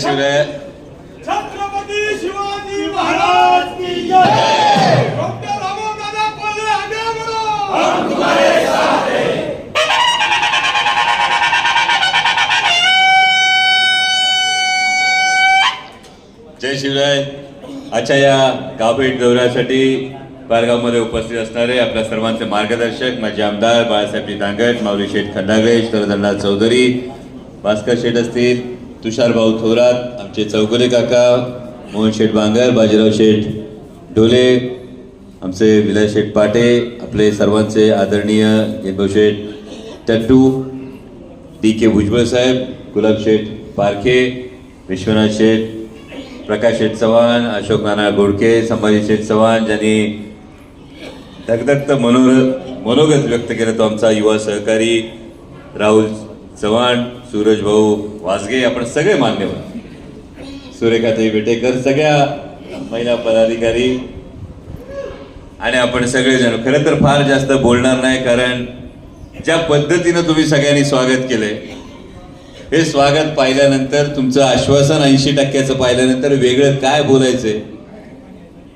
जय शिवराय छत्रपती शिवाजी महाराज की जय! डॉक्टर रामदादा कोल्हे आगे बढ़ो! हम तुम्हारे साथ हैं। जय शिवराय. आजच्या या गावभेट दौऱ्यासाठी पारगावमध्ये उपस्थित असणारे आपल्या सर्वांचे मार्गदर्शक माझे आमदार बाळासाहेब दांगट माऊली शेठ खंडागळे शरदण्णा चौधरी भास्कर शेठ असतील तुषार भाऊ थोरात आमचे चौगुले काका मोहन शेठ बांगर बाजीराव शेठ ढोले आमचे विलय शेठ पाटे आपले सर्वांचे आदरणीय गेभाऊ शेठ टट्टू डी के भुजबळ साहेब गुलाब शेठ पारखे विश्वनाथ शेठ प्रकाश शेठ चव्हाण अशोक नाना गोडके संभाजी शेठ चव्हाण ज्यांनी धगधगत मनोर मनोगत व्यक्त केलं तो आमचा युवा सहकारी राहुल चव्हाण सूरज भाऊ वासगे आपण सगळे मान्यवर. सुरेखाताई बेटेकर सगळ्या महिला पदाधिकारी. आणि आपण सगळेजण. खरं तर फार जास्त बोलणार नाही कारण ज्या पद्धतीनं तुम्ही सगळ्यांनी स्वागत केलंय हे स्वागत पाहिल्यानंतर तुमचं आश्वासन ऐंशी टक्क्याचं पाहिल्यानंतर वेगळं काय बोलायचंय?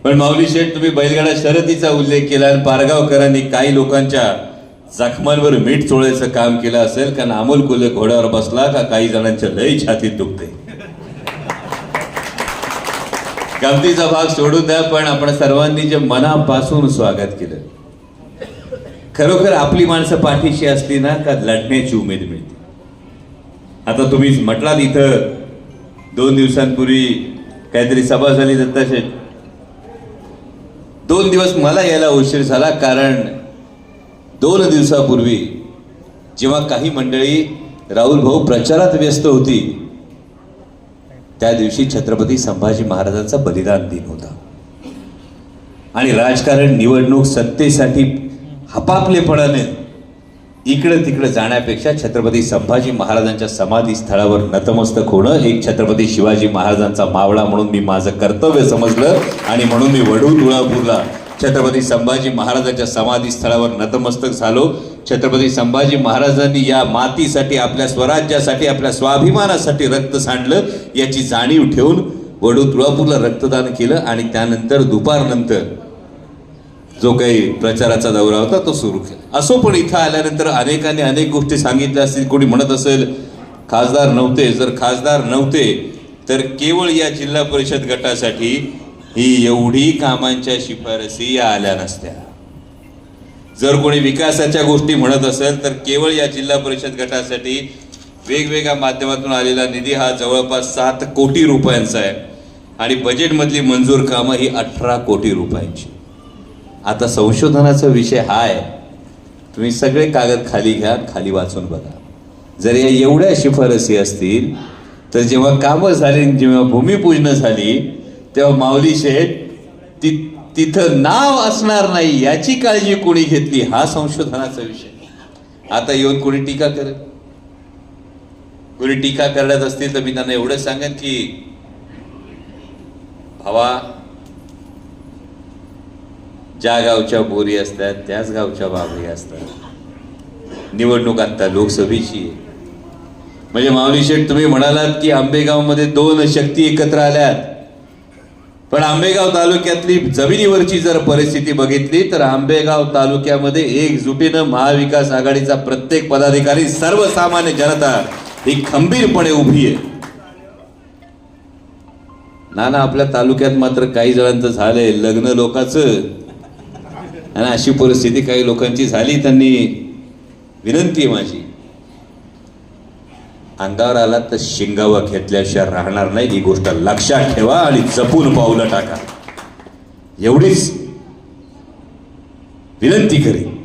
पण माऊली शेठ तुम्ही बैलगाडा शर्यतीचा उल्लेख केला आणि पारगावकरांनी काही लोकांच्या जखमांवर मीठ चोळायचं काम केलं असेल कारण अमोल कोल्हे घोड्यावर बसला का काही जणांच्या लई छातीत दुखते गमतीचा भाग सोडून द्या पण आपण सर्वांनी जे मनापासून स्वागत केलं. खरोखर आपली माणसं पाठीशी असली ना का लढण्याची उमेद मिळते. आता तुम्ही म्हटलात इथं दोन दिवसांपूर्वी काहीतरी सभा झाली दत्ताशेठ. दोन दिवस मला यायला उशीर झाला कारण दोन दिवसापूर्वी जेव्हा काही मंडळी राहुल भाऊ प्रचारात व्यस्त होती त्या दिवशी छत्रपती संभाजी महाराजांचा बलिदान दिन होता. आणि राजकारण निवडणूक सत्तेसाठी हपापलेपणाने इकडं तिकडं जाण्यापेक्षा छत्रपती संभाजी महाराजांच्या समाधी स्थळावर नतमस्तक होणं एक छत्रपती शिवाजी महाराजांचा मावळा म्हणून मी माझं कर्तव्य समजलं आणि म्हणून मी वडू तुळापूरला छत्रपती संभाजी महाराजांच्या समाधी स्थळावर नतमस्तक झालो. छत्रपती संभाजी महाराजांनी या मातीसाठी आपल्या स्वराज्यासाठी आपल्या स्वाभिमानासाठी रक्त सांडलं. याची जाणीव ठेवून वडू तुळापूरला रक्तदान केलं आणि त्यानंतर दुपारनंतर जो काही प्रचाराचा दौरा होता तो सुरू केला. असो पण इथं आल्यानंतर अनेकांनी अनेक गोष्टी सांगितल्या असतील. कोणी म्हणत असेल खासदार नव्हते. जर खासदार नव्हते तर केवळ या जिल्हा परिषद गटासाठी ही एवढी कामांच्या शिफारसी या आल्या नसत्या. जर कोणी विकासाच्या गोष्टी म्हणत असेल तर केवळ या जिल्हा परिषद गटासाठी वेगवेगळ्या माध्यमातून आलेला निधी हा जवळपास सात कोटी रुपयांचा आहे. आणि बजेटमधली मंजूर कामं ही अठरा कोटी रुपयांची. आता संशोधनाचा विषय हा आहे. तुम्ही सगळे कागद खाली घ्या खाली वाचून बघा. जर या एवढ्या शिफारसी असतील तर जेव्हा कामं झाली जेव्हा भूमिपूजनं झाली तेव्हा माऊली शेठ ति तिथं नाव असणार नाही याची काळजी कोणी घेतली हा संशोधनाचा विषय. आता येऊन कोणी टीका करेल? कोणी टीका करण्यात असतील तर मी त्यांना एवढं सांगेन की भावा ज्या गावच्या बोरी असतात त्याच गावच्या बाबरी असतात. निवडणूक आता लोकसभेची आहे. म्हणजे माऊली शेठ तुम्ही म्हणालात की आंबेगावमध्ये दोन शक्ती एकत्र आल्यात. पण आंबेगाव तालुक्यातली जमिनीवरची जर परिस्थिती बघितली तर आंबेगाव तालुक्यामध्ये एकजुटीनं महाविकास आघाडीचा प्रत्येक पदाधिकारी सर्वसामान्य जनता ही खंबीरपणे उभी आहे. नाना आपल्या तालुक्यात मात्र काही जणांचं झालंय लग्न लोकांचं. आणि अशी परिस्थिती काही लोकांची झाली त्यांनी विनंती आहे माझी. अंगावर आला तर शिंगावा घेतल्याशिवाय राहणार नाही ही गोष्ट. लक्षात ठेवा आणि जपून पावलं टाका. एवढीच विनंती करेन.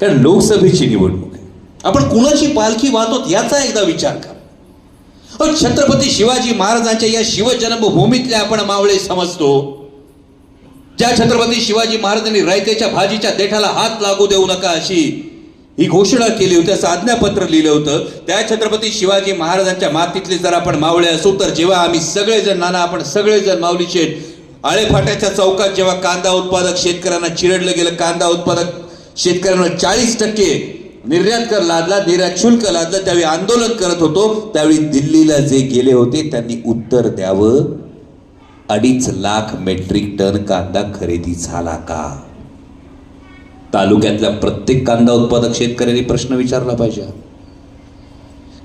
कारण लोकसभेची निवडणूक आहे. आपण कुणाची पालखी वाहतो याचा एकदा विचार करा. छत्रपती शिवाजी महाराजांच्या या शिवजन्मभूमीतले आपण मावळे समजतो. ज्या छत्रपती शिवाजी महाराजांनी रायतेच्या भाजीच्या देठाला हात लागू देऊ नका अशी ही घोषणा केली होती असं आज्ञापत्र लिहिलं होतं. त्या छत्रपती शिवाजी महाराजांच्या मातीतले जर आपण मावळे असू तर जेव्हा आम्ही सगळेजण नाना आपण सगळेजण माऊली शेठ आळेफाट्याच्या चौकात जेव्हा कांदा उत्पादक शेतकऱ्यांना चिरडलं गेलं कांदा उत्पादक शेतकऱ्यांना चाळीस टक्के निर्यात कर लादला निर्यात शुल्क लादलं त्यावेळी आंदोलन करत होतो त्यावेळी दिल्लीला जे गेले होते त्यांनी उत्तर द्यावं. अडीच लाख मेट्रिक टन कांदा खरेदी झाला का? तालुक्यातल्या प्रत्येक कांदा उत्पादक शेतकऱ्यांनी प्रश्न विचारला पाहिजे.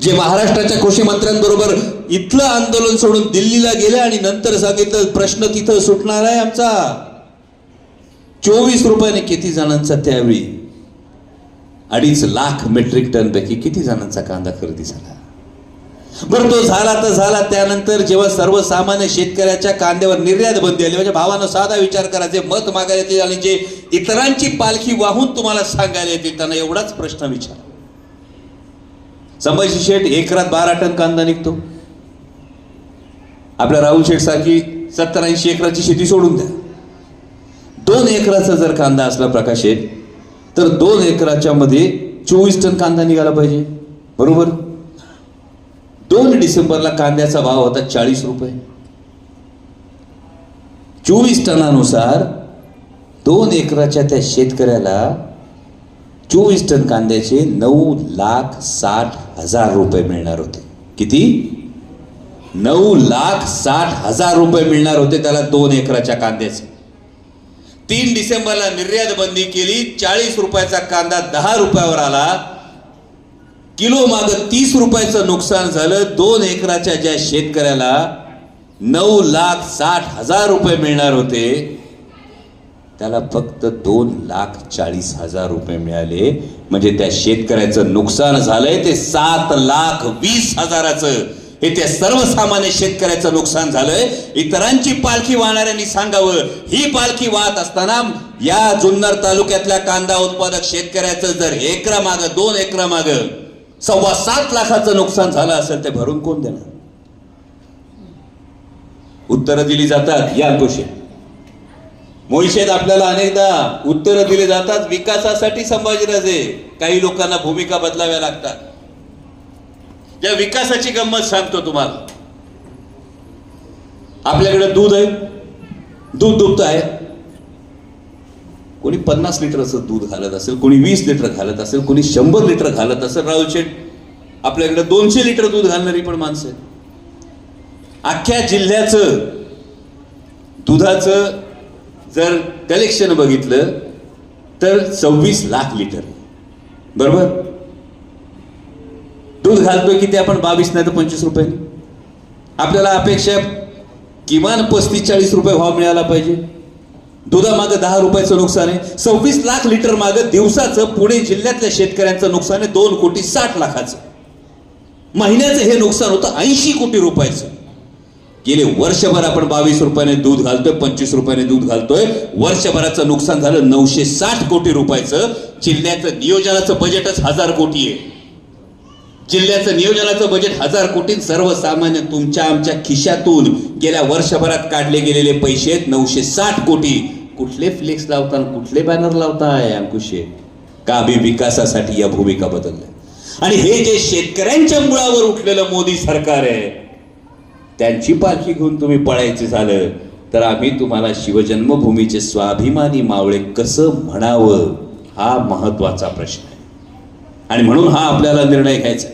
जे महाराष्ट्राच्या कृषी मंत्र्यांबरोबर इथलं आंदोलन सोडून दिल्लीला गेले आणि नंतर सांगितलं प्रश्न तिथं सुटणार आहे आमचा. चोवीस रुपयाने किती जणांचा त्यावेळी? अडीच लाख मेट्रिक टन पैकी किती जणांचा कांदा खरेदी झाला? बरं तो झाला तर झाला. त्यानंतर जेव्हा सर्वसामान्य शेतकऱ्याच्या कांद्यावर निर्यात बंदी आली म्हणजे भावानं साधा विचार करा जे मत मागायला येतील आणि जे इतरांची पालखी वाहून तुम्हाला सांगायला येतील त्यांना एवढाच प्रश्न विचार. संभाजी शेठ एकरात बारा टन कांदा निघतो. आपल्या राहुल शेठ सारखी सत्तर ऐंशी एकराची शेती सोडून द्या. दोन एकराचा जर कांदा असला प्रकाश शेठ तर दोन एकराच्या मध्ये चोवीस टन कांदा निघाला पाहिजे. बरोबर? दोन डिसेंबरला कांद्याचा भाव होता चाळीस रुपये. चोवीस टनानुसार दोन एकराच्या त्या शेतकऱ्याला चोवीस टन कांद्याचे नऊ लाख साठ हजार रुपये मिळणार होते. किती? नऊ लाख साठ हजार रुपये मिळणार होते त्याला दोन एकराच्या कांद्याचे. तीन डिसेंबरला निर्यात बंदी केली चाळीस रुपयाचा कांदा दहा रुपयावर आला किलो माग तीस रुपयाचं नुकसान झालं. दोन एकराच्या ज्या शेतकऱ्याला नऊ लाख साठ हजार रुपये मिळणार होते त्याला फक्त दोन लाख चाळीस हजार रुपये मिळाले. म्हणजे त्या शेतकऱ्याचं नुकसान झालंय ते सात लाख वीस हजाराचं. हे त्या सर्वसामान्य शेतकऱ्याचं नुकसान झालंय. इतरांची पालखी वाहणाऱ्यांनी सांगावं. ही पालखी वाहत असताना या जुन्नर तालुक्यातल्या कांदा उत्पादक शेतकऱ्याचं जर एकरा माग दोन एकरा मागं सव्वा सात लाखाचं नुकसान झालं असेल ते भरून कोण देणार? उत्तरं दिली जातात या अंकुशे मोहिशेत आपल्याला अनेकदा उत्तरं दिली जातात विकासासाठी संभाजीराजे. काही लोकांना भूमिका बदलाव्या लागतात. या विकासाची गंमत सांगतो तुम्हाला. आपल्याकडे दूध आहे. दूध दुभत आहे. कोणी पन्नास लिटरचं दूध घालत असेल कोणी वीस लिटर घालत असेल कोणी शंभर लिटर घालत असेल राहुल शेठ आपल्याकडे दोनशे लिटर दूध घालणारी पण माणसं आहेत. अख्ख्या जिल्ह्याचं दुधाचं जर कलेक्शन बघितलं तर सव्वीस लाख लिटर बरोबर? दूध घालतोय किती आपण? बावीस नाही तर पंचवीस रुपये. आपल्याला अपेक्षा किमान पस्तीस चाळीस रुपये भाव मिळाला पाहिजे. दुधामागं दहा रुपयाचं नुकसान आहे. सव्वीस लाख लिटर मागं दिवसाचं पुणे जिल्ह्यातल्या शेतकऱ्यांचं नुकसान आहे. दोन कोटी साठ लाखाचं. महिन्याचं हे नुकसान होतं ऐंशी कोटी रुपयाचं. गेले वर्षभर आपण बावीस रुपयाने दूध घालतोय पंचवीस रुपयाने दूध घालतोय. वर्षभराचं नुकसान झालं नऊशे साठ कोटी रुपयाचं. जिल्ह्याचं नियोजनाचं बजेटच हजार कोटी आहे. जिल्ह्याचं नियोजनाचं बजेट हजार कोटी. सर्वसामान्य तुमच्या आमच्या खिशातून गेल्या वर्षभरात काढले गेलेले पैसे आहेत नऊशे साठ कोटी. कुठले फ्लेक्स लावता कुठले बॅनर लावताय अंकुशे? का आम्ही विकासासाठी या भूमिका बदलल्या. आणि हे जे शेतकऱ्यांच्या मुळावर उठलेलं मोदी सरकार आहे त्यांची पालखी घेऊन तुम्ही पळायचे झालं तर आम्ही तुम्हाला शिवजन्मभूमीचे स्वाभिमानी मावळे कसं म्हणावं हा महत्त्वाचा प्रश्न आहे. आणि म्हणून हा आपल्याला निर्णय घ्यायचा